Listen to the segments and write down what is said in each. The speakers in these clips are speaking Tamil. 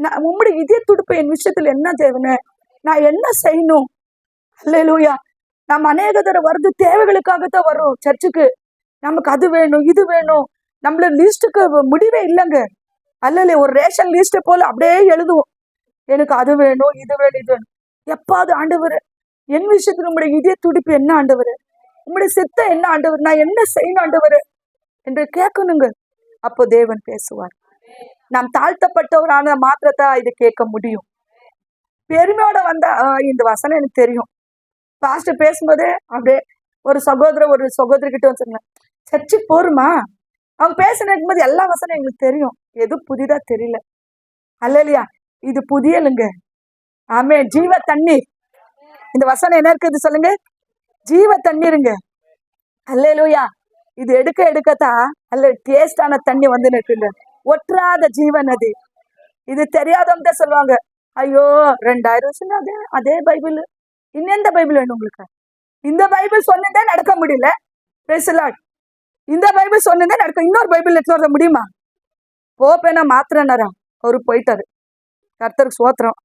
நான் உம்முடைய இதய துடுப்பு என் விஷயத்துல என்ன தேவனே நான் என்ன செய்யணும்? அல்லேலூயா. நம்ம அநேக தடவை வருது தேவைகளுக்காகத்தான் வரும் சர்ச்சுக்கு. நமக்கு அது வேணும் இது வேணும். நம்மள லிஸ்ட்டுக்கு முடிவே இல்லைங்க. அல்ல ஒரு ரேஷன் லிஸ்ட்டை போல அப்படியே எழுதுவோம். எனக்கு அது வேணும் இது வேணும் இது வேணும். எப்பாவது ஆண்டவர் என் விஷயத்துல உங்களுடைய இதய துடிப்பு என்ன ஆண்டவர்? உங்களுடைய சித்தம் என்ன ஆண்டவர்? நான் என்ன செய்யணும் ஆண்டவர்? என்று கேட்கணுங்க. அப்போ தேவன் பேசுவார். நாம் தாழ்த்தப்பட்டவரான மாத்திரத்தை இது கேட்க முடியும். பெருமையோட வந்த "ஆ, இந்த வசனம் எனக்கு தெரியும். பாஸ்டர் பேசும்போதே அப்படியே ஒரு சகோதரர் ஒரு சகோதரி கிட்ட வந்து சொன்னேன் சர்ச்சுக்கு போருமா? அவங்க பேசினு போது எல்லா வசனம் எங்களுக்கு தெரியும். எதுவும் புதிதா தெரியல. அல்ல இல்லையா இது புதியலுங்க. ஆமே ஜீவ தண்ணீர். இந்த வசனம் என்ன இருக்குது சொல்லுங்க? ஜீவ தண்ணீருங்க. அல்லேலூயா இது எடுக்க எடுக்கத்தான் அல்ல டேஸ்டான தண்ணி வந்து நிற்குங்க ஒற்றாத ஜீவன் அது. இது தெரியாதவங்க தான் சொல்லுவாங்க. ஐயோ ரெண்டாயிரம் வருஷம் அதே அதே பைபிள். இன்னெந்த பைபிள் வேணும் உங்களுக்கு? இந்த பைபிள் சொன்னதே நடக்க முடியல. பேசலாட் இந்த பைபிள் சொன்னதே நடக்க இன்னொரு பைபிள் எடுத்து வர முடியுமா? போப்பேனா மாத்திரனாரா அவரு போயிட்டாரு. கர்த்தருக்கு சோத்திரம்.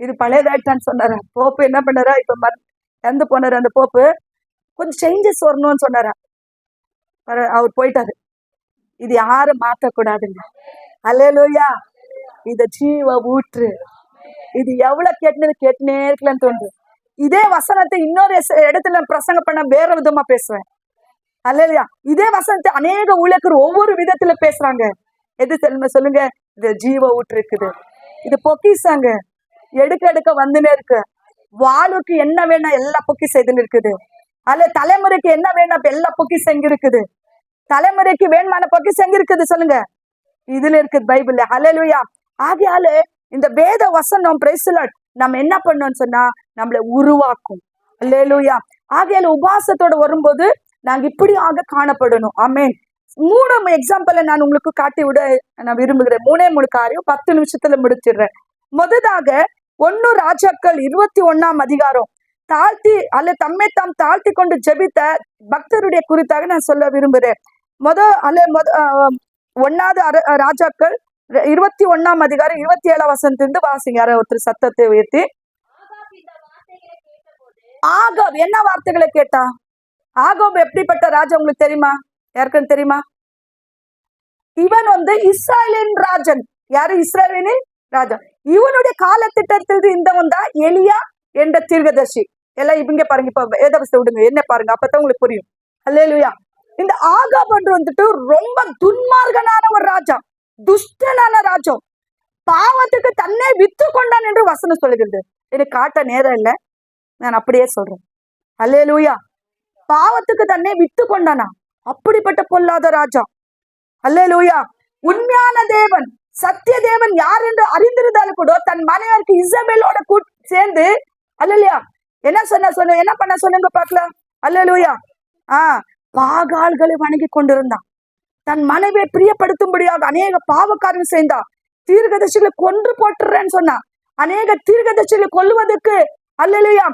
இது பழையதாயிட்டான்னு சொன்னாரா? போப்பு என்ன பண்ணாரா? இப்ப மற இறந்து போனாரு அந்த போப்பு. கொஞ்சம் சேஞ்சஸ் வரணும்னு சொன்னாரா? அவர் போயிட்டாரு. இது யாரும் மாத்தக்கூடாதுங்க. அல்லேலூயா. இந்த ஜீவ ஊற்று. இது எவ்வளவு கேட்டுனது கேட்டுனே இருக்கலன்னு தோணுது. இதே வசனத்தை இன்னொரு இடத்துல பிரசங்க பிரசங்கம் பண்ண வேற விதமா பேசுவேன் அல்லையா இதே வசனத்தை அநேக ஊழியர்கள் ஒவ்வொரு விதத்துல பேசுறாங்க. எது சொல்லுங்க சொல்லுங்க. இது ஜீவ ஊற்று இருக்குது. இது பொக்கிசாங்க எடுக்க எடுக்க வந்துனே இருக்கு. வாளுக்கு என்ன வேணும் எல்லா பொக்கிசம் இதுல இருக்குது. அல்ல தலைமுறைக்கு என்ன வேணும் எல்லா பொக்கிசம் இங்க இருக்குது. தலைமுறைக்கு வேணுமான போக்கு செஞ்சிருக்குது சொல்லுங்க? இதுல இருக்குது பைபிள்ல. ஹலலுயா ஆகையால இந்த வேத வசனம் பிரைசலட் நம்ம என்ன பண்ணோம்னு சொன்னா நம்மளை உருவாக்கும். ஹalleluya ஆகையால உபாசத்தோட வரும்போது நாங்க இப்படியாக காணப்படணும். ஆமேன் மூணு எக்ஸாம்பிளை நான் உங்களுக்கு காட்டி விட நான் விரும்புகிறேன். மூணே மூணு காரியம் பத்து நிமிஷத்துல முடிச்சிடுறேன். முததாக ஒன்னு ராஜாக்கள் இருபத்தி ஒண்ணாம் அதிகாரம். தாழ்த்தி அல்ல தம்மை தாம் தாழ்த்தி கொண்டு ஜெபித்த பக்தருடைய குறித்தாக நான் சொல்ல விரும்புகிறேன். முத அல்ல முத ஒன்னாவது ஒண்ணாவது அர- ராஜாக்கள் இருபத்தி ஒண்ணாம் அதிகாரம் இருபத்தி ஏழாம் வசனத்திலிருந்து வாசிங்க. யாரோ ஒருத்தர் சத்தத்தை உயர்த்தி. ஆகாப் என்ன வார்த்தைகளை கேட்டா? ஆகாப் எப்படிப்பட்ட ராஜா உங்களுக்கு தெரியுமா? யாருக்குன்னு தெரியுமா? இவன் வந்து இஸ்ராயலின் ராஜன். யாரு? இஸ்ராயலின் ராஜா. இவனுடைய காலத்திட்டத்தில் இருந்தவன் தான் எலியா என்ற தீர்க்கதர்ஷி எல்லாம் இவங்க பாருங்க இப்ப வேதவசத்தை விடுங்க. என்ன பாருங்க அப்பதான் உங்களுக்கு புரியும். அல்லேலுயா. இந்த ஆகாப் வந்துட்டு ரொம்ப துன்மார்கனான ஒரு ராஜா துஷ்டனான ராஜா. பாவத்துக்கு தன்னை வித்து கொண்டான் என்று வசனம் சொல்லுகிறது. எனக்கு காட்ட நேரம் இல்லை. நான் அப்படியே சொல்றேன். அல்லேலூயா. பாவத்துக்கு தன்னை வித்து கொண்டானா? அப்படிப்பட்ட பொல்லாத ராஜா. அல்லேலூயா. உண்மையான தேவன் சத்திய தேவன் யார் என்று அறிந்திருந்தாலும் கூட தன் மனைவருக்கு இசபேலோட கூ சேர்ந்து அல்லையா என்ன சொன்ன சொன்ன என்ன பண்ண சொல்லுங்க பாக்கலாம் அல்ல லூயா ஆஹ் பாகால்களை வணங்கி கொண்டிருந்தான். தன் மனைவியை பிரியப்படுத்தும்படியாக அநேக பாவக்காரன் செய்தான் தீர்க்கதர்சிகளை கொன்று போட்டுறேன்னு சொன்னான் அநேக தீர்க்கதர்சிகளை கொல்லுவதற்கு அல்லையா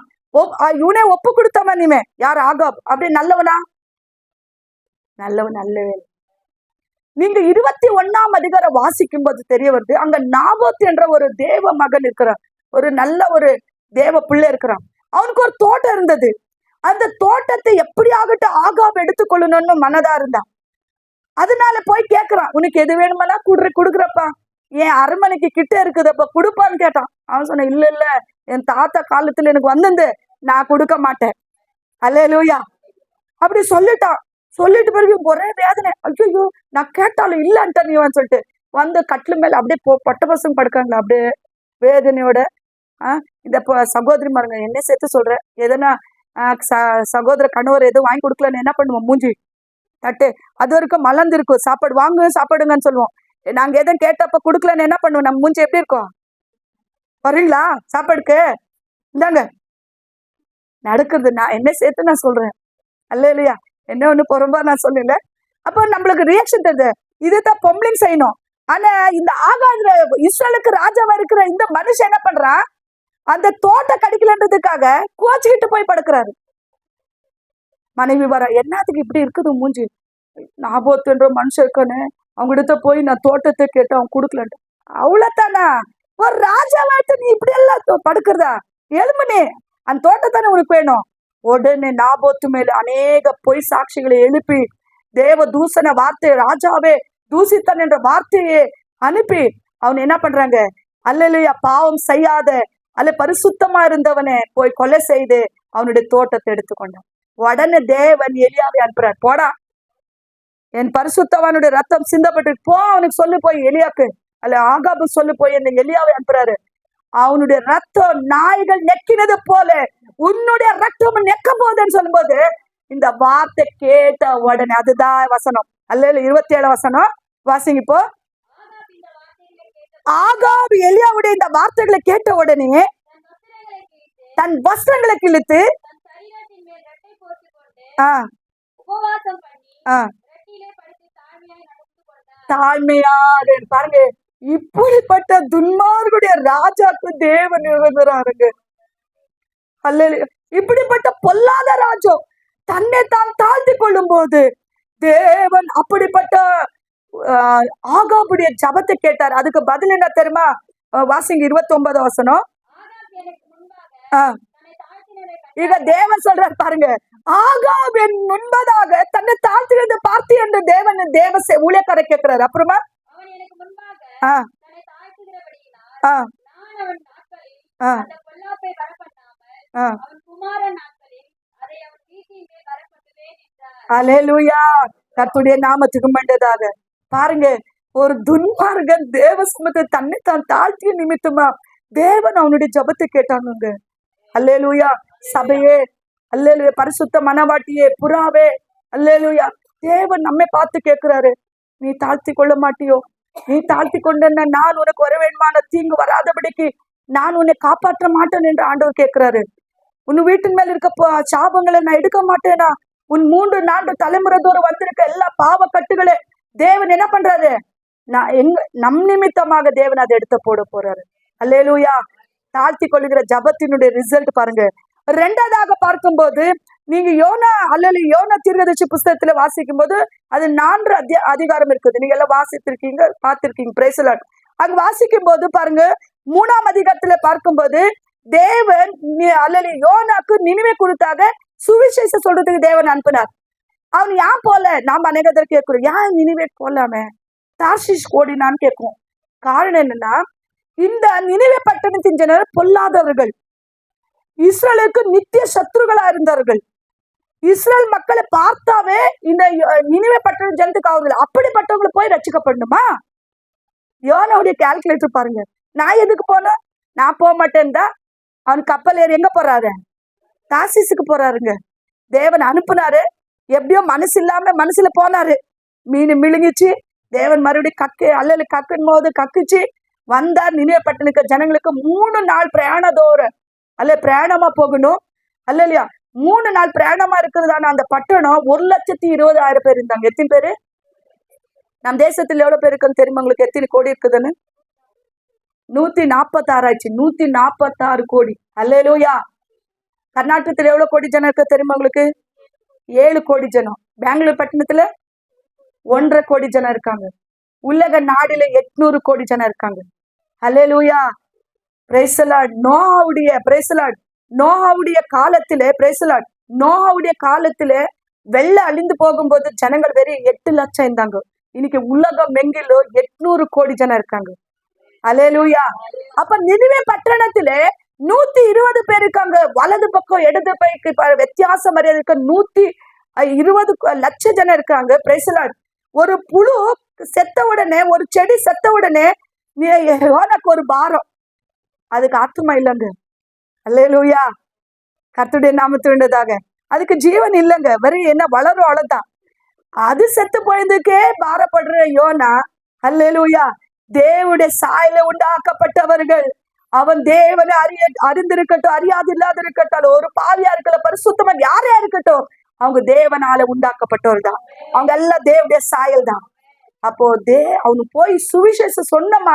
இவனே ஒப்பு கொடுத்தவன் இனிமே. யார் ஆகாப்? அப்படி நல்லவனா? நல்லவன் நல்லவே நீங்க இருபத்தி ஒண்ணாம் அதிகாரம் வாசிக்கும் போது தெரிய வருது அங்க நாபோத் என்ற ஒரு தேவ மகன் இருக்கிறான். ஒரு நல்ல ஒரு தேவ பிள்ளை இருக்கிறான். அவனுக்கு ஒரு தோட்டம் இருந்தது. அந்த தோட்டத்தை எப்படியாகட்டும் ஆகாம எடுத்துக்கொள்ளணும்னு மனதா இருந்தான் அதனால போய் கேக்குறான் உனக்கு எது வேணுமெல்லாம் குடுற குடுக்குறப்பா. என் அரண்மனைக்கு கிட்ட இருக்குதப்பா கொடுப்பான்னு கேட்டான். அவன் சொன்ன இல்ல இல்ல என் தாத்தா காலத்துல எனக்கு வந்தது நான் கொடுக்க மாட்டேன். அல்ல லூயா அப்படி சொல்லிட்டான். சொல்லிட்டு பிறகு ஒரே வேதனை ஐயோ நான் கேட்டாலும் இல்லன்ட்டான் நீவன் சொல்லிட்டு. வந்து கட்டில் மேல அப்படியே போ பட்ட பசங்க படுக்காங்களா அப்படியே வேதனையோட ஆஹ் இந்த சகோதரி மாருங்க என்ன சேர்த்து சொல்றேன். எதனா ச- சகோதர கணவர் எதுவும் வாங்கி கொடுக்கலன்னு என்ன பண்ணுவோம்? மூஞ்சி தட்டு. அது வரைக்கும் மலர்ந்து இருக்கும் சாப்பாடு வாங்க சாப்பாடுங்கன்னு சொல்லுவோம். நாங்கள் எதுவும் கேட்டப்ப கொடுக்கலன்னு என்ன பண்ணுவோம்? நம்ம மூஞ்சி எப்படி இருக்கோம்? வரீங்களா? சாப்பாடுக்கு? இந்தாங்க. நடக்குது நான் என்ன சேர்த்து நான் சொல்றேன். அல்ல இல்லையா என்ன ஒன்று புறம்பா நான் சொல்லல. அப்போ நம்மளுக்கு ரியாக்ஷன் தருது. இதுதான் பொம்பளைங்க செய்யணும். ஆனா இந்த ஆகாதுல இஸ்ரேலுக்கு ராஜாவா இருக்கிற இந்த மனுஷன் என்ன பண்றான்? அந்த தோட்டம் கடிக்கலன்றதுக்காக கோச்சுக்கிட்டு போய் படுக்கிறாரு. மனைவி வர என்னத்துக்கு இப்படி இருக்குது மூஞ்சி? நாபோத்துன்ற மனுஷன் இருக்கானே. அவங்க போய் நான் தோட்டத்தை கேட்டு அவன் கொடுக்கலன்ட்டு. அவ்வளோத்தானா ஒரு ராஜாவாட்டு நீ இப்படி எல்லாம் படுக்கிறதா? எலும்புனே அந்த தோட்டத்தானே உனக்கு வேணும். உடனே நாபோத்து மேல அநேக பொய் சாட்சிகளை எழுப்பி தேவ தூசண வார்த்தை ராஜாவே தூசித்தன் என்ற வார்த்தையை அனுப்பி அவன் என்ன பண்றாங்க? அல்லையா பாவம் செய்யாத அல்ல பரிசுத்தமா இருந்தவனை போய் கொலை செய்து அவனுடைய தோட்டத்தை எடுத்துக்கொண்டான். உடனே தேவன் எலியாவை அனுப்புறார். போடா. என் பரிசுத்தவனுடைய ரத்தம் சிந்தப்பட்டு போ அவனுக்கு சொல்லு போய் எலியாக்கு. அல்ல ஆகாபு சொல்லு போய் என்ன எலியாவை அனுப்புறாரு. அவனுடைய ரத்தம் நாய்கள் நெக்கினது போல உன்னுடைய ரத்தம் நெக்க போகுதுன்னு சொல்லும்போது இந்த வார்த்தை கேட்ட உடனே அதுதான் வசனம். அல்ல இருபத்தி ஏழு வசனம். வாசிங்க இப்போ. ஆகாப் ஆகாபு எலியாவுடைய இந்த வார்த்தைகளை கேட்ட உடனே தன் வஸ்திரங்களை கிழித்து தாழ்மையாக பாருங்க இப்படிப்பட்ட துன்மார்களுடைய ராஜாக்கு தேவன் இறங்குறாருங்க அல்ல இப்படிப்பட்ட பொல்லாத ராஜோ தன்னை தான் தாழ்த்தி கொள்ளும் போது தேவன் அப்படிப்பட்ட ஆகாபுடைய ஜபத்தை கேட்டார். அதுக்கு பதில் என்ன தெரியுமா? வாசிங்க இருபத்தி ஒன்பது வசனம் இத தேவன் சொல்றார் பாருங்க. ஆகாப் என் முன்பதாக தன்னை தாழ்த்திலிருந்து பார்த்து என்று தேவன் தேவ ஊழியக்கார கேட்கிறாரு. அப்புறமா? அலேலுயா கத்துடைய நாமத்துக்கு மண்டதாக பாருங்க ஒரு துன்மார்கன் தேவ சமத்தை தன்னை தான் தாழ்த்திய நிமித்தமா தேவன் அவனுடைய ஜபத்தை கேட்டானுங்க. அல்லேலூயா சபையே அல்லேலூயா பரிசுத்த மனவாட்டியே புறாவே அல்லேலூயா தேவன் நம்மை பார்த்து கேட்கிறாரு. நீ தாழ்த்தி கொள்ள மாட்டியோ? நீ தாழ்த்தி கொண்டன நான் உனக்கு வர வேண்டுமான தீங்கு வராதபடிக்கு நான் உன்னை காப்பாற்ற மாட்டேன் என்று ஆண்டவர் கேட்கிறாரு. உன் வீட்டின் மேல் இருக்க சாபங்களை நான் எடுக்க மாட்டேனா? உன் மூன்று நான்கு தலைமுறை தூரம் வந்திருக்க எல்லா பாவ கட்டுகளை தேவன் என்ன பண்றாரு? நான் எங்க நம் நிமித்தமாக தேவன் அதை எடுத்து போட போறாரு. அல்லேலூயா தாழ்த்தி கொள்ளுகிற ஜபத்தினுடைய ரிசல்ட் பாருங்க. ரெண்டாவதாக பார்க்கும்போது நீங்க யோனா அல்லது யோனா தீர்க்கதரிசி புஸ்தகத்துல வாசிக்கும் போது அது நான்கு அத்திய அதிகாரம் இருக்குது. நீங்க எல்லாம் வாசித்திருக்கீங்க பார்த்திருக்கீங்க பிரேசலாட் அங்க வாசிக்கும் போது பாருங்க மூணாம் அதிகாரத்துல பார்க்கும்போது தேவன் அல்லலி அல்லது யோனாக்கு நினைவை கொடுத்தாக சுவிசேஷம் சொல்றதுக்கு தேவன் அனுப்பினார். அவன் ஏன் போல? நாம் அநேகதர் கேட்கிறோம். ஏன் நினைவே போலாமே தார்ஷிஷ் ஓடினான்னு கேட்கும் காரணம் என்னன்னா இந்த நினைவே பட்டணத்தின் ஜனர் பொல்லாதவர்கள். இஸ்ரேலுக்கு நித்திய சத்ருகளா இருந்தார்கள். இஸ்ரேல் மக்களை பார்த்தாவே இந்த நினைவே பட்டண ஜனத்துக்கு அவர்கள் அப்படிப்பட்டவங்களை போய் ரசிக்கப்படணுமா யோனோடைய கால்குலேட்டர் பாருங்க. நான் எதுக்கு போனேன்? நான் போக மாட்டேன்டா. அவன் கப்பல் ஏறி எங்க போறாரு? தாசிஸுக்கு போறாருங்க. தேவன் அனுப்புனாரு. எப்படியோ மனசு இல்லாம மனசுல போனாரு. மீன் மிழுங்கிச்சு. தேவன் மறுபடியும் கக்கு அல்லது கக்குன் போது கக்குச்சு. வந்தார் நினைவப்பட்டனுக்கு ஜனங்களுக்கு மூணு நாள் பிரயாண தூரம் அல்ல பிரயாணமா போகணும். அல்ல இல்லையா மூணு நாள் பிரயாணமா இருக்கிறதான அந்த பட்டணம் ஒரு லட்சத்தி இருபதாயிரம் பேர் இருந்தாங்க. எத்தனை பேரு? நம் தேசத்துல எவ்வளவு பேர் இருக்குன்னு தெரியுமா உங்களுக்கு? எத்தனை கோடி இருக்குதுன்னு? நூத்தி நாற்பத்தாறாச்சு நூத்தி நாற்பத்தாறு கோடி. அல்லேலூயா. கர்நாடகத்துல எவ்வளவு கோடி ஜனம் இருக்கு தெரியுமா உங்களுக்கு? ஏழு கோடி ஜனம். பெங்களூர் பட்டணத்துல ஒன்றரை கோடி ஜனம் இருக்காங்க. உலக நாடுல எட்நூறு கோடி ஜனம் இருக்காங்க. அல்லேலூயா பிரேசலாட் நோஹாவுடைய பிரேசலாட் நோஹாவுடைய காலத்திலே பிரேசலாட் நோஹாவுடைய காலத்திலே வெள்ள அழிந்து போகும்போது ஜனங்கள் வெறும் எட்டு லட்சம் இருந்தாங்க. இன்னைக்கு உலகம் எங்கிலும் எட்நூறு கோடி ஜனம் இருக்காங்க. அலேலூயா அப்ப நினைவே பட்டணத்திலே நூத்தி இருபது பேர் இருக்காங்க வலது பக்கம் இடது பைக்கு இப்ப வித்தியாசம் மரியாதை இருக்க. நூத்தி இருபது லட்ச ஜனம் இருக்காங்க. பிரேசலாட் ஒரு புழு செத்த உடனே ஒரு செடி செத்த உடனே நீ- உனக்கு ஒரு பாரம். அதுக்கு ஆத்துமா இல்லைங்க. அல்லேலூயா கத்துடைய நாமத்துண்டதாக அதுக்கு ஜீவன் இல்லைங்க. வெறும் என்ன வளரும் அவ்வளோதான் அது செத்து போயதுக்கே பாரப்படுற யோனா அல்லேலூயா தேவடைய சாயல உண்டாக்கப்பட்டவர்கள். அவன் தேவனை அறிய அறிந்திருக்கட்டும் அறியாது இல்லாத இருக்கட்டும் ஒரு பாவியா இருக்கல பரிசுத்தமன் யாரையா இருக்கட்டும் அவங்க தேவனால உண்டாக்கப்பட்டவர் தான் அவங்க எல்லாம் தேவடைய சாயல் தான் அப்போ தே அவனு போய் சுவிசேஷம் சொன்ன மாதிரி